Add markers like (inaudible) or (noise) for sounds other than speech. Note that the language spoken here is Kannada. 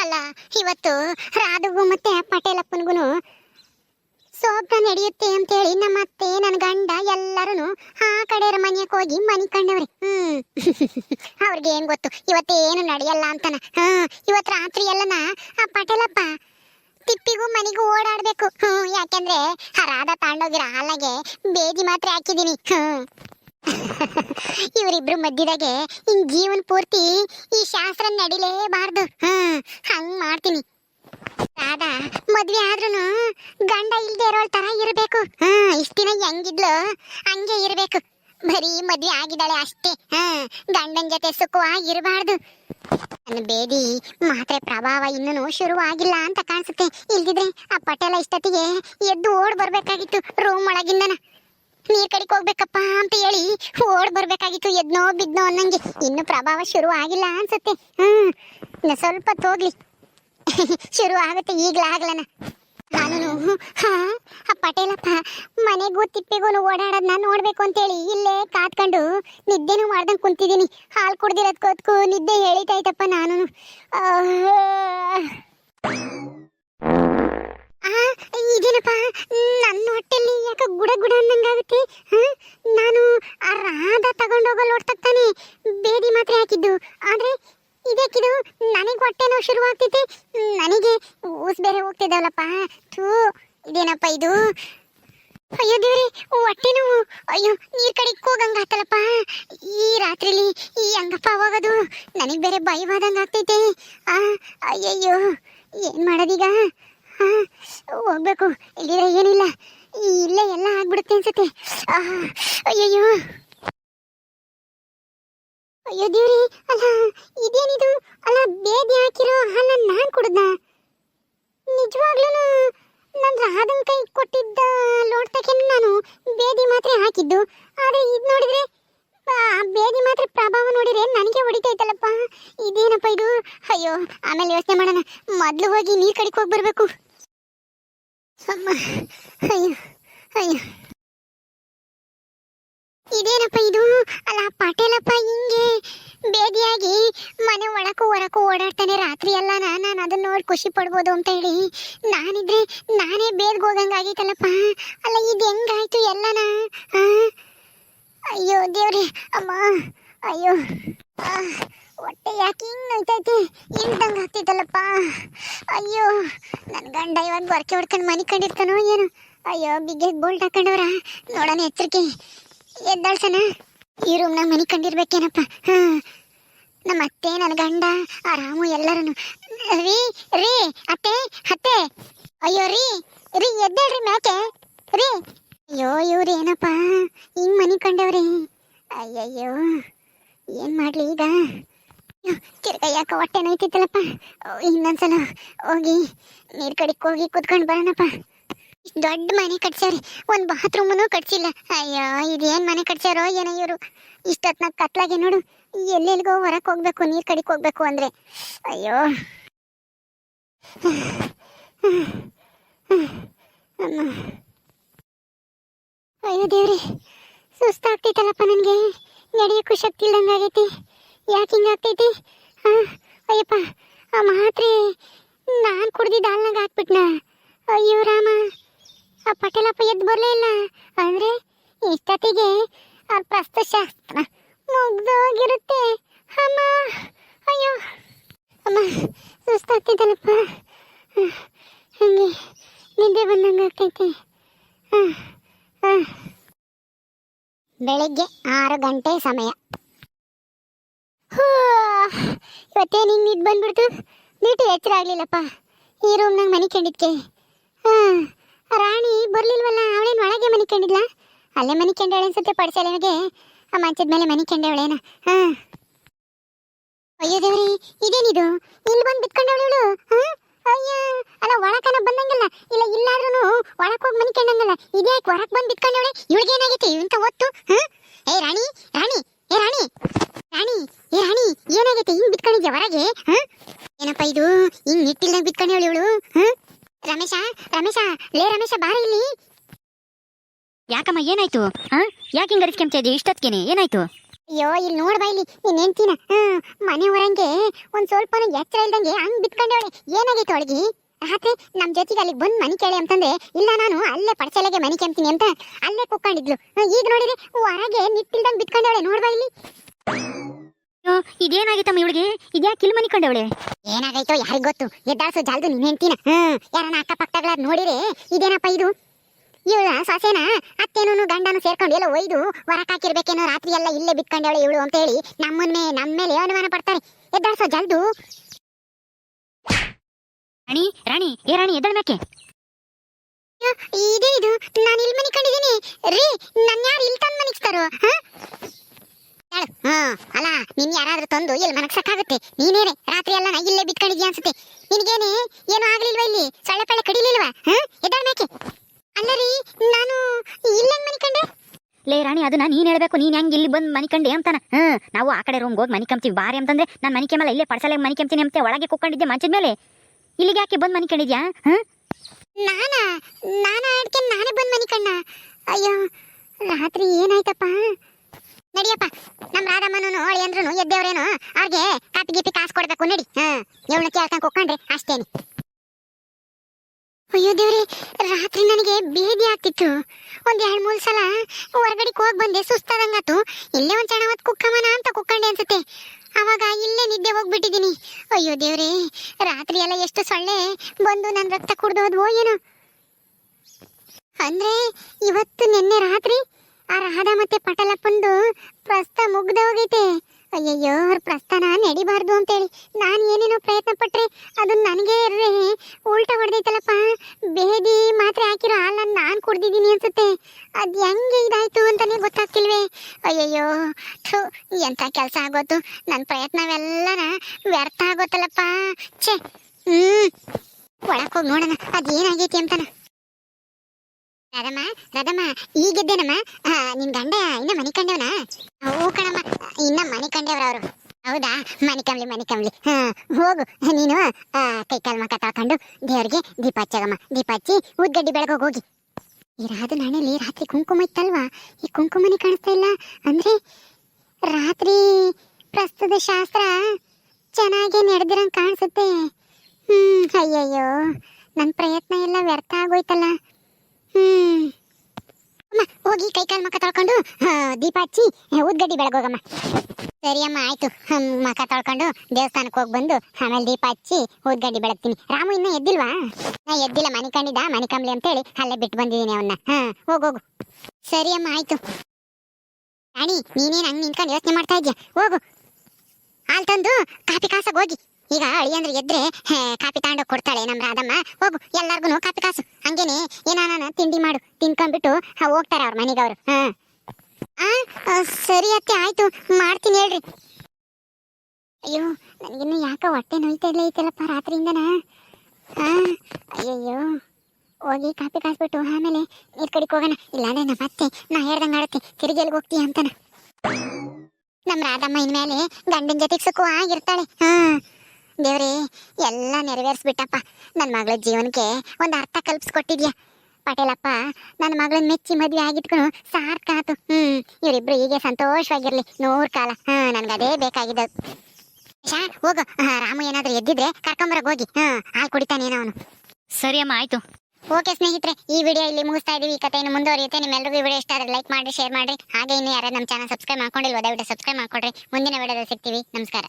ಅಲ್ಲ, ಇವತ್ತು ರಾಧುಗೂ ಮತ್ತೆ ಪಟೇಲಪ್ಪನಿಗೂ ಸೋಬ್ದ ನಡೆಯುತ್ತೆ ಅಂತೇಳಿ ನಮ್ಮ ಅತ್ತೆ, ನನ್ನ ಗಂಡ ಎಲ್ಲರೂ ಆ ಕಡೆಯವ್ರ ಮನೆಯಕ್ಕೆ ಹೋಗಿ ಮನಿ ಕಂಡವ್ರಿ. ಹ್ಮ್. (laughs) ಅವ್ರಿಗೆ ಏನ್ ಗೊತ್ತು? ಇವತ್ತೇನು ನಡೆಯಲ್ಲ ಅಂತನ. ಹಾ ಇವತ್ ರಾತ್ರಿ ಎಲ್ಲನ ಆ ಪಟೇಲಪ್ಪ ತಿಪ್ಪಿಗೂ ಮನೆಗೂ ಓಡಾಡ್ಬೇಕು. ಹ್ಮ್, ಯಾಕೆಂದ್ರೆ ಆ ರಾಧಾ ತಾಂಡೋಗಿರೋ ಹಾಲಾಗೆ ಬೇದಿ ಮಾತ್ರ ಹಾಕಿದೀನಿ. ಹ್ಮ್. ಇವರಿಬ್ರು ಮಧ್ಯದಾಗೆ ಹಿಂಗ್ ಜೀವನ ಪೂರ್ತಿ ಈ ಶಾಸ್ತ್ರ ನಡಿಲೇಬಾರ್ದು. ಹ್ಮ್ ಹಂಗ್ ಮಾಡ್ತೀನಿ. ರಾಧಾ, ಮದ್ವೆ ಆದ್ರೂನು ಗಂಡ ಇಲ್ದೇ ಇರೋಳ್ ತರ ಇರಬೇಕು. ಹ್ಮ್ ಇಷ್ಟ ದಿನ ಹೆಂಗಿದ್ಲು ಹಂಗೆ ಇರಬೇಕು. ಬರೀ ಮದ್ವೆ ಆಗಿದ್ದಾಳೆ ಅಷ್ಟೇ. ಹಾ, ಗಂಡನ್ ಜೊತೆ ಸುಖವಾಗಿ ಇರಬಾರ್ದು. ನನ್ನ ಬೇದಿ ಮಾತ್ರ ಪ್ರಭಾವ ಇನ್ನೂ ಶುರುವಾಗಿಲ್ಲ ಅಂತ ಕಾಣಿಸುತ್ತೆ. ಇಲ್ದಿದ್ರೆ ಆ ಪಟೇಲ ಇಷ್ಟೊತ್ತಿಗೆ ಎದ್ದು ಓಡ್ ಬರ್ಬೇಕಾಗಿತ್ತು. ರೂಮ್ ಒಳಗಿಂದನ. ನೀರ್ ಕಡೆಗೆ ಹೋಗ್ಬೇಕಪ್ಪ ಅಂತ ಹೇಳಿ ಓಡ್ ಬರ್ಬೇಕಾಗಿತ್ತು, ಎದ್ನೋ ಬಿದ್ನೋ ಅನ್ನಂಗೆ. ಇನ್ನು ಪ್ರಭಾವ ಶುರು ಆಗಿಲ್ಲ ಅನ್ಸುತ್ತೆ. ಹ್ಮ್ ಸ್ವಲ್ಪ ಹೋಗ್ಲಿ ಶುರು ಆಗುತ್ತೆ ಈಗ್ಲಾಗ್ಲನ ನಾನು, ಹಾ, ಆ ಪಟೇಲಪ್ಪ, ಮನೆಗೂ ತಿಪ್ಪಿಗೂ ಓಡಾಡೋದನ್ನ ನೋಡ್ಬೇಕು ಅಂತೇಳಿ ಇಲ್ಲೇ ಕಾತ್ಕೊಂಡು ನಿದ್ದೆನೂ ಮಾಡ್ದಂಗೆ ಕುಂತಿದ್ದೀನಿ. ಹಾಲು ಕುಡ್ದಿರೋದ್ ಕೂತ್ಕು ನಿದ್ದೆ ಹೇಳಿತೈತಪ್ಪ ನಾನು. ಇದೇನಪ್ಪ? ನನ್ನ ಹೊಟ್ಟೆಲಿ ಯಾಕೆ ಗುಡ ಗುಡ ಅನ್ನಂಗಾಗುತ್ತೆ? ನಾನು ಆ ರಾಧ ತಗೊಂಡೋಗೋ ಲೋಡ್ತಾನೆ ಬೇದಿ ಮಾತ್ರೆ ಹಾಕಿದ್ದು. ಆದರೆ ಇದಕ್ಕಿದು ನನಗೆ ಹೊಟ್ಟೆ ನೋವು ಶುರು ಆಗ್ತೈತೆ ನನಗೆ ಊಸ್ ಬೇರೆ ಹೋಗ್ತಿದ್ದಾವಲ್ಲಪ್ಪ. ಥೂ, ಇದೇನಪ್ಪ ಇದು? ಅಯ್ಯೋ ದೇವ್ರಿ, ಹೊಟ್ಟೆ ನೋವು. ಅಯ್ಯೋ ನೀರ್ ಕಡೆಗೆ ಈ ರಾತ್ರಿಲಿ ಈ ಹಂಗಪ್ಪ ಹೋಗೋದು ನನಗೆ ಬೇರೆ ಭಯವಾದಂಗೆ ಆಗ್ತೈತೆ. ಆ, ಅಯ್ಯಯ್ಯೋ, ಏನು ಮಾಡೋದೀಗ? ಹೋಗ್ಬೇಕು. ಇಲ್ಲಿದ್ರೆ ಏನಿಲ್ಲ. ಇಲ್ಲೇ ಎಲ್ಲ ಆಗ್ಬಿಡುತ್ತೆ ಅನ್ಸುತ್ತೆ. ಅಯ್ಯಯ್ಯೋ. ಅಯ್ಯೋ ದೇವ್ರಿ, ಅಲ್ಲ, ಇದೇನಿದು? ಅಲ್ಲ, ಬೇದಿ ಹಾಕಿರೋ ಹಾಲನ್ನ ನಾನ್ ಕುಡ್ದ ನಿಜವಾಗ್ಲೂ ನನ್ನ ರಾಧನ್ ಕೈ ಕೊಟ್ಟಿದ್ದ ಲೋಟಕ್ಕೆ ನಾನು ಬೇದಿ ಮಾತ್ರೆ ಹಾಕಿದ್ದು. ಆದ್ರೆ ಇದು ನೋಡಿದ್ರೆ ಬೇದಿ ಮಾತ್ರ ಪ್ರಭಾವ ನೋಡಿದ್ರೆ ನನಗೆ ಹೊಡಿತೈತಲ್ಲಪ್ಪ. ಇದೇನಪ್ಪ ಇದು? ಅಯ್ಯೋ, ಆಮೇಲೆ ಯೋಚನೆ ಮಾಡೋಣ. ಮೊದಲು ಹೋಗಿ ನೀರು ಕಡೆಗೆ ಹೋಗಿ ಬರ್ಬೇಕು. ಅಮ್ಮ ಅಯ್ಯೋ ಅಯ್ಯೋ. ಇದೇನಪ್ಪ ಇದು? ಅಲ್ಲ ಪಟೇಲಪ್ಪ ಹಿಂಗೆ ಬೇದಿಯಾಗಿ ಮನೆ ಒಳಕ್ಕೂ ಹೊರಕ್ಕೂ ಓಡಾಡ್ತಾನೆ ರಾತ್ರಿ ಎಲ್ಲ ನಾನು ಅದನ್ನ ನೋಡಿ ಖುಷಿ ಪಡ್ಬೋದು ಅಂತ ಹೇಳಿ. ನಾನಿದ್ರೆ ನಾನೇ ಬೇದ್ಗೆ ಹೋಗಂಗಾಗೈತಲ್ಲಪ್ಪ ಅಲ್ಲ ಇದು ಹೆಂಗಾಯ್ತು ಎಲ್ಲನ? ಅಯ್ಯೋ ದೇವ್ರಿ ಅಮ್ಮ. ಅಯ್ಯೋ. ಆ, ಹೊಟ್ಟೆ ಯಾಕೆ ಹಿಂಗ್ ನೋಯ್ತೈತೆ ಇಲ್ದಂಗ ಆಗ್ತೈತಲ್ಲಪ್ಪ ಅಯ್ಯೋ ನನ್ನ ಗಂಡ ಇವಾಗ ಗೊರಕೆ ಹೊಡ್ಕೊಂಡು ಮನೆ ಕಂಡಿರ್ತಾನೋ ಏನು. ಅಯ್ಯೋ ಬಿಗ್ಗೆ ಬೋಲ್ಟ್ ಹಾಕೊಂಡವ್ರ. ನೋಡೋಣ ಎಚ್ಚರಿಕೆ. ಎದ್ದಾಳ್ಸನ ಈ ರೂಮ್ನಾಗ ಮನೆ ಕಂಡಿರ್ಬೇಕೇನಪ್ಪ. ಹಾ. ನಮ್ಮ ಅತ್ತೆ ನನ್ನ ಗಂಡ ಆರಾಮು ಎಲ್ಲರನು. ರೀ ರೀ, ಅತ್ತೆ ಅತ್ತೆ. ಅಯ್ಯೋ, ರೀ ರೀ, ಎದ್ದೇಳ್ರಿ ಮ್ಯಾಕೆ. ರೀ. ಅಯ್ಯೋ, ಇವ್ರು ಏನಪ್ಪ? ಹಿಂಗ್ ಮನೆ ಕಂಡವ್ರಿ. ಅಯ್ಯಯ್ಯೋ, ಏನು ಮಾಡ್ಲಿ ಈಗ? ತಿರ್ಗಾ ಯಾಕೆ ಹೊಟ್ಟೆ ನೋಯ್ತಿತ್ತಲ್ಲಪ್ಪ? ಇನ್ನೊಂದ್ಸಲ ಹೋಗಿ ನೀರ್ ಕಡೆಗೆ ಹೋಗಿ ಕುತ್ಕೊಂಡು ಬರೋಣಪ್ಪ. ದೊಡ್ಡ ಮನೆ ಕಟ್ಸ್ಯಾರಿ ಒಂದ್ ಬಾತ್ರೂಮನು ಕಟ್ಸಿಲ್ಲ. ಅಯ್ಯೋ, ಇದೇನ್ ಮನೆ ಕಟ್ಸ್ಯಾರೋ ಏನೋ ಇವರು. ಇಷ್ಟೊತ್ನಾಗ ಕತ್ಲಾಗೆ ನೋಡು, ಎಲ್ಲೆಲ್ಗೋ ಹೊರಕ್ ಹೋಗ್ಬೇಕು, ನೀರ್ ಕಡೆಗೆ ಹೋಗ್ಬೇಕು ಅಂದ್ರೆ. ಅಯ್ಯೋ. ಅಯ್ಯೋ ದೇವ್ರಿ ಸುಸ್ತಾಗ್ತೈತಲ್ಲಪ್ಪ ನನಗೆ. ನಡೆಯೋಕ್ಕೂ ಶಕ್ತಿ ಇಲ್ದಂಗಾಗೈತಿ. ಯಾಕೆ ಹಿಂಗಾಗ್ತೈತಿ ಅಯ್ಯಪ್ಪ, ಆ ಮಾತ್ರೆ ನಾನು ಕುಡ್ದಿದ್ದ ಹಾಲ್ನಾಗ ಹಾಕ್ಬಿಟ್ನ. ಅಯ್ಯೋ ರಾಮ, ಆ ಪಟೇಲಪ್ಪ ಎದ್ದು ಬರಲೇ ಇಲ್ಲ. ಅಂದ್ರೆ ಇಷ್ಟೊತ್ತಿಗೆ ಆ ಪ್ರಸ್ತಶಾಸ್ತ್ರ ಮುಗ್ದೋಗಿರುತ್ತೆ. ಅಮ್ಮ, ಅಯ್ಯೋ, ಅಮ್ಮ ಸುಸ್ತಾಗ್ತಿದ್ದಲ್ಲಪ್ಪ. ಹಂಗೆ ನಿದ್ದೆ ಬಂದಂಗೆ ಆಗ್ತೈತೆ. ಬೆಳಿಗ್ಗೆ ಆರು ಗಂಟೆ ಸಮಯ ಹೂ, ಇವತ್ತೇನು ನಿಂಗೆ ಇದು ಬಂದ್ಬಿಡ್ತು? ನೀಟು ಎಚ್ಚರ ಆಗ್ಲಿಲ್ಲಪ್ಪ. ಈ ರೂಮ್ನಾಗ ಮನೆ ಕಂಡಿದ್ಕೆ. ಹಾಂ, ರಾಣಿ ಬರಲಿಲ್ವಲ್ಲ? ಅವಳೇನು ಒಳಗೆ ಮನೆ ಕಂಡಿಲ್ಲ ಅಲ್ಲೇ ಮನೆ ಕಂಡವಳೆ ಅನ್ಸುತ್ತೆ ಪಡ್ಸಲೆಗೆ ಆ ಮಂಚದ ಮೇಲೆ ಮನೆ ಕಂಡವಳೇನ ಹಾಂ. ಅಯ್ಯೋ ದೇವ್ರಿ, ಇದೇನಿದು? ಇಲ್ಲಿ ಬಂದು ಬಿತ್ಕೊಂಡವಳು ಇವಳು? ಹಾ? ಅಯ್ಯ, ಅಲ್ಲ, ಒಳಕನ ಬಂದಂಗಿಲ್ಲ? ಇಲ್ಲ ಇಲ್ಲಾದ್ರೂ ಒಳಕ್ ಹೋಗಿ ಮನೆ ಕಂಡಂಗಲ್ಲ ಇದ್ಯಾಕೆ ಹೊರಕ್ ಬಂದು ಬಿತ್ಕೊಂಡವಳೆ? ಇವಳಿಗೆ ಏನಾಗೈತೆ ಇಂತ ಒತ್ತು ಹಾಂ? ಏ, ರಾಣಿ ರಾಣಿ, ಏ, ರಾಣಿ. ರಾಣಿ ಏ ರಾಣಿ ಏನಾಗೈತೆ ಹಿಂಗ್ ಬಿತ್ಕೊಂಡಿದ್ಯಾ ಹೊರಗೆ? ಹಾ? ಏನಪ್ಪ ಇದು? ಹಿಂಗ್ ನಿಟ್ಟಿಲ್ದಂಗ್ ಬಿತ್ಕೊಂಡವಳು ಇವಳು? ರಮೇಶ ರಮೇಶ ಲೇ ರಮೇಶ ಬಾರ ಇಲ್ಲಿ. ಯಾಕಮ್ಮ ಏನಾಯ್ತು? ಹಾ? ಯಾಕೆ ಹಿಂಗ್ ಅರಿಸ್ಕೊಂತ ಇಷ್ಟೊತ್ಗೆನೆ ಏನಾಯ್ತು? ಅಯ್ಯೋ ಇಲ್ಲಿ ನೋಡ್ಬಾ ಇಲ್ಲಿ ನೀನ್ ಹೆಂಡ್ತಿನ. ಹ್ಮ್ ಮನೆ ಹೊರಂಗೆ ಒಂದ್ ಸ್ವಲ್ಪ ಎಚ್ಚರ ಇಲ್ದಂಗೆ ಹಂಗ್ ಬಿತ್ಕೊಂಡವಳೆ ಏನಾಗೈತೆ ಅವಳಿಗೆ? ರಾತ್ರಿ ನಮ್ ಜೊತೆಗೆ ಅಲ್ಲಿಗೆ ಬಂದ್ ಮನಿ ಕೇಳಿ ಅಂತಂದ್ರೆ ಇಲ್ಲ ನಾನು ಅಲ್ಲೇ ಪಡಸಲೆಗೆ ಮನಿ ಕೇಳ್ತೀನಿ ಅಂತ. ಅಲ್ಲೇ ಕುಕ್ಕೊಂಡಿದ್ಲು ಈಗ ನೋಡಿದ್ರೆ ಹೊರಗೆ ನಿಟ್ಟಿಲ್ದಂಗ್ ಬಿತ್ಕೊಂಡವಳೆ ನೋಡ್ಬಾ ಇಲ್ಲಿ. ಇದೇನಾಗಿತ್ತಮ್ಮ ಇವಳಿಗೆ? ಇದ್ಯಾ ಕಿಲ್ ಮನಿ ಕಂಡವಳೆ ಏನಾಗೈತೋ ಯಾರಿಗ್ ಗೊತ್ತು? ಎದ್ದಾಡ್ಸೋ ಜಾಲ್ದು ನಿನ್ ಹೆಂಡ್ತಿನ. ಹ್ಮ್ ಯಾರನ್ನ ಅಕ್ಕಪಕ್ಕಗಳ ನೋಡಿರೆ ಇದೇನಪ್ಪ ಇದು? ಇವಳ ಸೊಸೆನ ಅತ್ತೇನೂ ಗಂಡನು ಸೇರ್ಕೊಂಡು ಎಲ್ಲ ಒಯ್ದು ಹೊರಕ್ ಹಾಕಿರ್ಬೇಕೇನೋ ರಾತ್ರಿ ಎಲ್ಲ ಇಲ್ಲೇ ಬಿತ್ಕೊಂಡವಳೆ ಇವಳು ಅಂತ ಹೇಳಿ ನಮ್ಮನ್ನೇ ನಮ್ಮ ಮೇಲೆ ಅನುಮಾನ ಪಡ್ತಾರೆ. ಎದ್ದಾಡ್ಸೋ ಜಲ್ದು? ರಾಣಿ ರಾಣಿ ಏ ರಾಣಿ ಎದ್ದಳ ಮೇಕೆ ಇದೇ ಇದು. ನಾನು ಇಲ್ಲಿ ಮನಿಕೊಂಡಿದ್ದೀನಿ. ರೀ ನನ್ನ ಯಾರು ಇಲ್ಲಿ ತಂದು ಮನಿಗ್ತಾರೋ ಹಾ? ಅಲ್ಲ ನಿನ್ ಯಾರಾದ್ರೂ ತಂದು ಇಲ್ಲಿ ಮನಗ್ಸಕ್ಕಾಗುತ್ತೆ ನೀನೇನೆ ರಾತ್ರಿ ಎಲ್ಲ ಇಲ್ಲೇ ಬಿತ್ಕೊಂಡಿದ್ಯಾ ಅನ್ಸುತ್ತೆ. ನಿನಗೇನೆ? ಏನು ಆಗ್ಲಿಲ್ವಾ ಇಲ್ಲಿ? ಸೊಳ್ಳೆ ಪಳ್ಳೆ ಕಡಿಲಿಲ್ವಾ? ಹ್ಮ್ ಎದ್ದಾಳ್ ಮೇಕೆ. ಅಲ್ಲ ರೀ ನಾನು ಇಲ್ಲ ಮನಿಕಂಡೆ. ಲೇ ರಾಣಿ ಅದನ್ನ ನೀನ್ ಹೇಳ್ಬೇಕು. ನೀನ್ ಹೆಂಗ್ ಇಲ್ಲಿ ಬಂದ್ ಮನಿಕಂಡೆ ಅಂತಾನ. ಹ್ಮ್ ನಾವು ಆ ಕಡೆ ರೂಮ್ಗೆ ಹೋಗಿ ಮನಿ ಕಂಬ್ತೀವಿ ಬಾರಿ ಅಂತಂದ್ರೆ ನಾನು ಮನಿಕೆಮಲ್ಲ ಇಲ್ಲೇ ಪಡಸಲೆ ಮನಿ ಕೆಮ್ತೀನಿ ಅಂತ. ಒಳಗೆ ಕುಕ್ಕೊಂಡಿದ್ದೆ ಮಂಚದ ಮೇಲೆ. ಇಲ್ಲಿಗೆ ಯಾಕೆ ಬಂದ್ ಮನಿಕಂಡಿದ್ಯಾ? ಹ್ಮ್? ನಾನ? ನಾನ ಅಡ್ಕೆ ನಾನೇ ಬಂದ್ ಮನಿಕಣ್ಣ. ಅಯ್ಯೋ ರಾತ್ರಿ ಏನಾಯ್ತಪ್ಪ? ನಡಿಯಪ್ಪ ನಮ್ಮ ರಾಧಮ್ಮನೂ ಹೋಳಿ ಅಂದ್ರೂ ಎದ್ದೇವ್ರೇನು, ಅವ್ರಿಗೆ ಕಾಪಿ ಗೀಪಿ ಕಾಸು ಕೊಡ್ಬೇಕು, ನಡಿ. ಹಾ ಇವಳನ್ನ ಕೇಳ್ಕೊಂಡ್ ಕೊಕ್ಕಂಡ್ರಿ ಅಷ್ಟೇನೆ. ಅಯ್ಯೋ ದೇವ್ರಿ, ರಾತ್ರಿ ನನಗೆ ಬೇದಿ ಆಗ್ತಿತ್ತು. ಒಂದ್ ಎರಡ್ ಮೂರ್ ಸಲ ಹೊರಗಡೆ ಹೋಗಿ ಬಂದೆ, ಸುಸ್ತಾದಂಗಾತು. ಇಲ್ಲೇ ಒಂದ್ ಚಣ ಹೊತ್ತು ಕುಕ್ಕಮನ ಅಂತ ಕುಕ್ಕಂಡೆ ಅನ್ಸುತ್ತೆ. ಅವಾಗ ಇಲ್ಲೇ ನಿದ್ದೆ ಹೋಗ್ಬಿಟ್ಟಿದೀನಿ ಅಯ್ಯೋ ದೇವ್ರಿ, ರಾತ್ರಿ ಎಲ್ಲ ಎಷ್ಟು ಸೊಳ್ಳೆ ಬಂದು ನನ್ನ ರಕ್ತ ಕುಡ್ದು ಹೋದ್ವೋ ಏನೋ. ಅಂದ್ರೆ ಇವತ್ತು ನಿನ್ನೆ ರಾತ್ರಿ ಆ ರಾಧಾ ಮತ್ತೆ ಪಟಲಪ್ಪಂದು ಪ್ರಸ್ತ ಮುಗ್ದ ಹೋಗೈತೆ ಅಯ್ಯಯ್ಯೋ, ಅವ್ರ ಪ್ರಸ್ತಾನ ನಡಿಬಾರ್ದು ಅಂತೇಳಿ ನಾನು ಏನೇನೋ ಪ್ರಯತ್ನ ಪಟ್ರೆ ಅದು ನನಗೆ ಉಲ್ಟಾ ಹೊಡೆದೈತಲ್ಲಪ್ಪ. ಬೇದಿ ಮಾತ್ರೆ ಹಾಕಿರೋ ಹಾಲನ್ನು ನಾನು ಕುಡ್ದಿದ್ದೀನಿ ಅನ್ಸುತ್ತೆ. ಅದು ಹೆಂಗೆ ಇದಾಯಿತು ಅಂತಾನೆ ಗೊತ್ತಾಗ್ತಿಲ್ವೇ. ಅಯ್ಯಯ್ಯೋ, ಥೂ ಎಂಥ ಕೆಲಸ ಆಗೋತು. ನನ್ನ ಪ್ರಯತ್ನವೆಲ್ಲನ ವ್ಯರ್ಥ ಆಗೋತಲ್ಲಪ್ಪ. ಛೇ ಹ್ಞೂ ಒಳಕೋಗಿ ನೋಡೋಣ ಅದೇನಾಗೈತಿ ಅಂತಾನ. ರದಮ್ಮ ರದಮ್ಮ ಈಗಿದ್ದೇನಮ್ಮ ನಿನ್ ಗಂಡ ಇನ್ನ ಮನೆ ಕಂಡವನ? ಹೂ ಕಣಮ್ಮ ಇನ್ನ ಮನೆ ಕಂಡವ್ರ ಅವರು. ಹೌದಾ? ಮನೆ ಕಂಬ್ಲಿ ಮನೆ ಕಂಬ್ಲಿ ಹೋಗು. ನೀನು ಆ, ಕೈ ಕಲ್ಮ ಮಕ ತೊಳ್ಕೊಂಡು ದೇವ್ರಿಗೆ ದೀಪ ಹಚ್ಚಗಮ್ಮ. ದೀಪ ಹಚ್ಚಿ ಉದ್ಗಡ್ಡಿ ಬೆಳಗೋಗಿ ಹೋಗಿ. ಈ ರಾದು ನಾಣೆಲಿ ರಾತ್ರಿ ಕುಂಕುಮ ಇತ್ತಲ್ವಾ? ಈ ಕುಂಕುಮನೇ ಕಾಣಿಸ್ತಾ ಇಲ್ಲ. ಅಂದ್ರೆ ರಾತ್ರಿ ಪ್ರಸ್ತುತ ಶಾಸ್ತ್ರ ಚೆನ್ನಾಗಿ ನಡೆದಿರಂಗ್ ಕಾಣಿಸುತ್ತೆ. ಹ್ಮ್ ಅಯ್ಯಯ್ಯೋ. ನನ್ನ ಪ್ರಯತ್ನ ಎಲ್ಲ ವ್ಯರ್ಥ ಆಗೋಯ್ತಲ್ಲ. ಹ್ಮ್. ಅಮ್ಮ, ಹೋಗಿ ಕೈ ಕಾಲು ಮಕ್ಕ ತೊಳ್ಕೊಂಡು ದೀಪ ಹಚ್ಚಿ ಉದ್ಗಡ್ಡಿ ಬೆಳಗೋಗಮ್ಮ ಸರಿ ಅಮ್ಮ, ಆಯ್ತು. ಮಕ ತೊಳ್ಕೊಂಡು ದೇವಸ್ಥಾನಕ್ಕೆ ಹೋಗಿ ಬಂದು, ಆಮೇಲೆ ದೀಪ ಹಚ್ಚಿ ಉದ್ಗಡ್ಡಿ ಬೆಳಗ್ತೀನಿ. ರಾಮು ಇನ್ನೂ ಎದ್ದಿಲ್ವಾ? ನಾ ಎದ್ದಿಲ್ಲ ಮನೆ ಕಂಡಿದ್ದ ಮನೆ ಕಂಬ್ಲಿ ಅಂತೇಳಿ ಅಲ್ಲೇ ಬಿಟ್ಟು ಬಂದಿದ್ದೀನಿ ಅವನ್ನ ಹಾ ಹೋಗೋಗು ಸರಿ ಅಮ್ಮ, ಆಯ್ತು. ರಾಣಿ, ನೀನೇನು ಹಂಗೆ ನಿಂತ್ಕೊಂಡು ಯೋಚನೆ ಮಾಡ್ತಾ ಇದ್ಯಾ? ಹೋಗು. ಹಾಲು ತಂದು ಕಾಫಿ ಕಾಸಕ್ ಹೋಗಿ. ಈಗ ಅಳಿಯಂದ್ರೆ ಎದ್ರೆ ಕಾಫಿ ತಗೊಂಡೋಗಿ ಕೊಡ್ತಾಳೆ ನಮ್ಮ ರಾಧಮ್ಮ. ಹೋಗು ಎಲ್ಲಾರ್ಗು ಕಾಫಿ ಕಾಸು. ಹಂಗೇನೆ, ಏನಾನ ತಿಂಡಿ ಮಾಡು. ತಿನ್ಕೊಂಡ್ಬಿಟ್ಟು ಹೋಗ್ತಾರೆ ಅವ್ರ ಮನೆಗೆ ಅವರು ಹಾ ಸರಿ ಅತ್ತೆ, ಆಯ್ತು. ಮಾಡ್ತೀನಿ ಹೇಳ್ರಿ. ಅಯ್ಯೋ, ನನಗಿನ್ನು ಯಾಕ ಹೊಟ್ಟೆ ನೋಯ್ತಾ ಇಲ್ಲ ಐತಲ್ಲಪ್ಪ ರಾತ್ರಿಯಿಂದನ. ಅಯ್ಯಯ್ಯೋ. ಹೋಗಿ ಕಾಪಿ ಕಾಸ್ಬಿಟ್ಟು ಆಮೇಲೆ ನೀರ್ ಕಡಿಗೆ ಹೋಗೋಣ. ಇಲ್ಲಾಂದ್ರೆ ನಮ್ಮ ಅತ್ತೆ, ನಾ ಹೇಳ್ದಂಗೆ ಆಡುತ್ತೆ. ತಿರುಗಿ ಎಲ್ಲಿಗೆ ಹೋಗ್ತೀಯ ಅಂತಾನ. ನಮ್ಮ ರಾಧಮ್ಮ ಇನ್ಮೇಲೆ ಗಂಡನ ಜೊತೆಗೆ ಸುಖವಾಗಿರ್ತಾಳೆ. ಹಾ. ದೇವ್ರೇ ಎಲ್ಲ ನೆರವೇರಿಸ್ಬಿಟ್ಟಪ್ಪ. ನನ್ನ ಮಗಳ ಜೀವನಕ್ಕೆ ಒಂದು ಅರ್ಥ ಕಲ್ಪಿಸ್ಕೊಟ್ಟಿದ್ಯಾ? ಪಟೇಲಪ್ಪ ನನ್ನ ಮಗಳನ್ನ ಮೆಚ್ಚಿ ಮದುವೆ ಆಗಿದ್ಕೊಂಡು ಸಾರ್ಥಕ ಆತು ಹ್ಮ್ ಇವರಿಬ್ರು ಹೀಗೆ ಸಂತೋಷವಾಗಿರ್ಲಿ ನೂರ್ ಕಾಲ. ಹಾ ನನ್ಗೆ ಅದೇ ಬೇಕಾಗಿದ್ದು. ಶಾ ಹೋಗು. ಹಾ ರಾಮು ಏನಾದ್ರೂ ಎದ್ದಿದ್ರೆ ಕರ್ಕೊಂಬರಕ್ ಹೋಗಿ. ಹಾ ಹಾಲು ಕುಡಿತಾನೇನೋ ಅವನು. ಸರಿ ಅಮ್ಮ ಆಯ್ತು. ಓಕೆ ಸ್ನೇಹಿತರೆ ಈ ವಿಡಿಯೋ ಇಲ್ಲಿ ಮುಗಿಸ್ತಾ ಇದೀವಿ. ಈ ಕಥೆಯನ್ನು ಮುಂದುವರಿಯುತ್ತೆ. ನಿಮ್ಮೆಲ್ಲರಿಗೂ ಈ ವಿಡಿಯೋ ಇಷ್ಟ ಆದ್ರೆ ಲೈಕ್ ಮಾಡಿ ಶೇರ್ ಮಾಡಿ ಹಾಗೆ ಇನ್ನು ಯಾರು ನಮ್ಮ ಚಾನಲ್ ಸಬ್ಸ್ಕ್ರೈಬ್ ಮಾಡ್ಕೊಂಡಿಲ್ವ ದಯವಿಟ್ಟು ಸಬ್ಸ್ಕ್ರೈಬ್ ಮಾಡ್ಕೊಡ್ರಿ. ಮುಂದಿನ ವಿಡಿಯೋದಲ್ಲಿ ಸಿಗ್ತೀವಿ. ನಮಸ್ಕಾರ.